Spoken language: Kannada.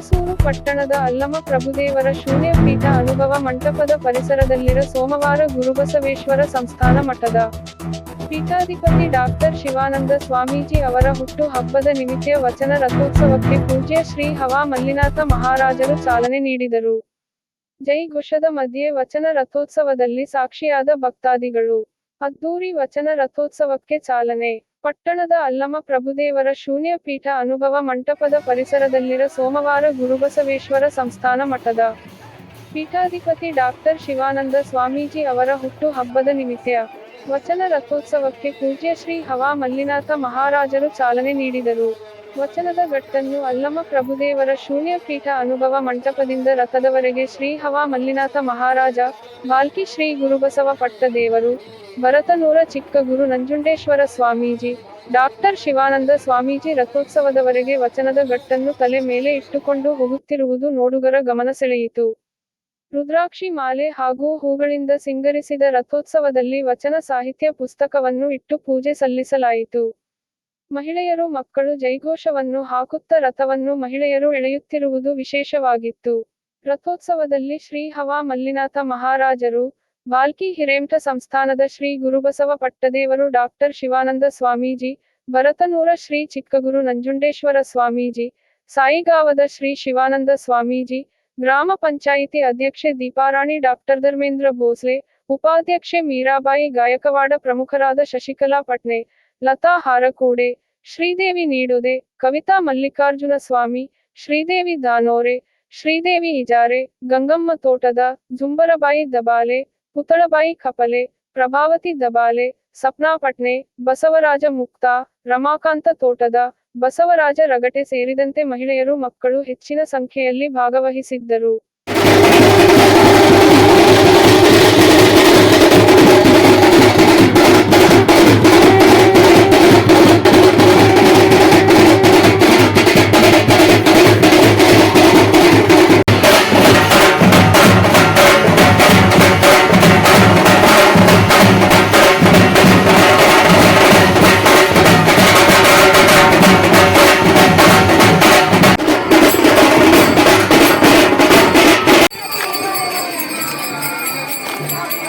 ಹುಣಸೂರು ಪಟ್ಟಣದ ಅಲ್ಲಮ ಪ್ರಭುದೇವರ ಶೂನ್ಯ ಪೀಠ ಅನುಭವ ಮಂಟಪದ ಪರಿಸರದಲ್ಲಿರ ಸೋಮವಾರ ಗುರುಬಸವೇಶ್ವರ ಸಂಸ್ಥಾನ ಮಠದ ಪೀಠಾಧಿಪತಿ ಡಾಕ್ಟರ್ ಶಿವಾನಂದ ಸ್ವಾಮೀಜಿ ಅವರ ಹುಟ್ಟು ಹಬ್ಬದ ನಿಮಿತ್ತ ವಚನ ರಥೋತ್ಸವಕ್ಕೆ ಪೂಜ್ಯ ಶ್ರೀ ಹವಾ ಮಲ್ಲಿನಾಥ ಮಹಾರಾಜರು ಚಾಲನೆ ನೀಡಿದರು. ಜೈ ಘೋಷದ ಮಧ್ಯೆ ವಚನ ರಥೋತ್ಸವದಲ್ಲಿ ಸಾಕ್ಷಿಯಾದ ಭಕ್ತಾದಿಗಳು. ಅದ್ದೂರಿ ವಚನ ರಥೋತ್ಸವಕ್ಕೆ ಚಾಲನೆ. ಪಟ್ಟಣದ ಅಲ್ಲಮ ಪ್ರಭುದೇವರ ಶೂನ್ಯ ಪೀಠ ಅನುಭವ ಮಂಟಪದ ಪರಿಸರದಲ್ಲಿರ ಸೋಮವಾರ ಗುರುಬಸವೇಶ್ವರ ಸಂಸ್ಥಾನ ಮಠದ ಪೀಠಾಧಿಪತಿ ಡಾಕ್ಟರ್ ಶಿವಾನಂದ ಸ್ವಾಮೀಜಿ ಅವರ ಹುಟ್ಟು ಹಬ್ಬದ ನಿಮಿತ್ತ ವಚನ ರಥೋತ್ಸವಕ್ಕೆ ಪೂಜ್ಯ ಶ್ರೀ ಹವಾ ಮಲ್ಲಿನಾಥ ಮಹಾರಾಜರು ಚಾಲನೆ ನೀಡಿದರು. ವಚನದ ಗಟ್ಟನ್ನು ಅಲ್ಲಮ ಪ್ರಭುದೇವರ ಶೂನ್ಯ ಪೀಠ ಅನುಭವ ಮಂಟಪದಿಂದ ರಥದವರೆಗೆ ಶ್ರೀ ಹವಾ ಮಲ್ಲಿನಾಥ ಮಹಾರಾಜ ಬಾಲ್ಕಿ ಶ್ರೀ ಗುರುಬಸವ ಪಟ್ಟದೇವರು ಭರತನೂರ ಚಿಕ್ಕ ಗುರು ನಂಜುಂಡೇಶ್ವರ ಸ್ವಾಮೀಜಿ, ಡಾಕ್ಟರ್ ಶಿವಾನಂದ ಸ್ವಾಮೀಜಿ ರಥೋತ್ಸವದವರೆಗೆ ವಚನದ ಗಟ್ಟನ್ನು ತಲೆ ಮೇಲೆ ಇಟ್ಟುಕೊಂಡು ಹೋಗುತ್ತಿರುವುದು ನೋಡುಗರ ಗಮನ ಸೆಳೆಯಿತು. ರುದ್ರಾಕ್ಷಿ ಮಾಲೆ ಹಾಗೂ ಹೂಗಳಿಂದ ಸಿಂಗರಿಸಿದ ರಥೋತ್ಸವದಲ್ಲಿ ವಚನ ಸಾಹಿತ್ಯ ಪುಸ್ತಕವನ್ನು ಇಟ್ಟು ಪೂಜೆ ಸಲ್ಲಿಸಲಾಯಿತು. ಮಹಿಳೆಯರು ಮಕ್ಕಳು ಜೈಘೋಷವನ್ನು ಹಾಕುತ್ತ ರಥವನ್ನು ಮಹಿಳೆಯರು ಎಳೆಯುತ್ತಿರುವುದು ವಿಶೇಷವಾಗಿತ್ತು. ರಥೋತ್ಸವದಲ್ಲಿ ಶ್ರೀ ಹವಾ ಮಲ್ಲಿನಾಥ ಮಹಾರಾಜರು, ಬಾಲ್ಕಿ ಹಿರೇಮಠ ಸಂಸ್ಥಾನದ ಶ್ರೀ ಗುರುಬಸವ ಪಟ್ಟದೇವರು ಡಾಕ್ಟರ್ ಶಿವಾನಂದ ಸ್ವಾಮೀಜಿ, ಭರತನೂರ ಶ್ರೀ ಚಿಕ್ಕಗುರು ನಂಜುಂಡೇಶ್ವರ ಸ್ವಾಮೀಜಿ, ಸಾಯಿಗಾವದ ಶ್ರೀ ಶಿವಾನಂದ ಸ್ವಾಮೀಜಿ, ಗ್ರಾಮ ಪಂಚಾಯಿತಿ ಅಧ್ಯಕ್ಷೆ ದೀಪಾರಾಣಿ ಡಾಕ್ಟರ್ ಧರ್ಮೇಂದ್ರ ಭೋಸ್ಲೆ, ಉಪಾಧ್ಯಕ್ಷೆ ಮೀರಾಬಾಯಿ ಗಾಯಕವಾಡ ಪ್ರಮುಖರಾದ ಶಶಿಕಲಾ ಪಟ್ನೆ ಲತಾ ಹಾರಕೂಡೆ ಶ್ರೀದೇವಿ ನೀಡೋದೆ, ಕವಿತಾ ಮಲ್ಲಿಕಾರ್ಜುನ ಸ್ವಾಮಿ, ಶ್ರೀದೇವಿ ದಾನೋರೆ, ಶ್ರೀದೇವಿ ಇಜಾರೆ, ಗಂಗಮ್ಮ ತೋಟದ ಜುಂಬರಬಾಯಿ ದಬಾಲೆ, ಪುತಳಬಾಯಿ ಕಪಲೆ, ಪ್ರಭಾವತಿ ದಬಾಲೆ ಸಪ್ನಾ ಪಟ್ನೆ ಬಸವರಾಜ ಮುಕ್ತ, ರಮಾಕಾಂತ ತೋಟದ, ಬಸವರಾಜ ರಗಟೆ ಸೇರಿದಂತೆ ಮಹಿಳೆಯರು ಮಕ್ಕಳು ಹೆಚ್ಚಿನ ಸಂಖ್ಯೆಯಲ್ಲಿ ಭಾಗವಹಿಸಿದ್ದರು. Thank you.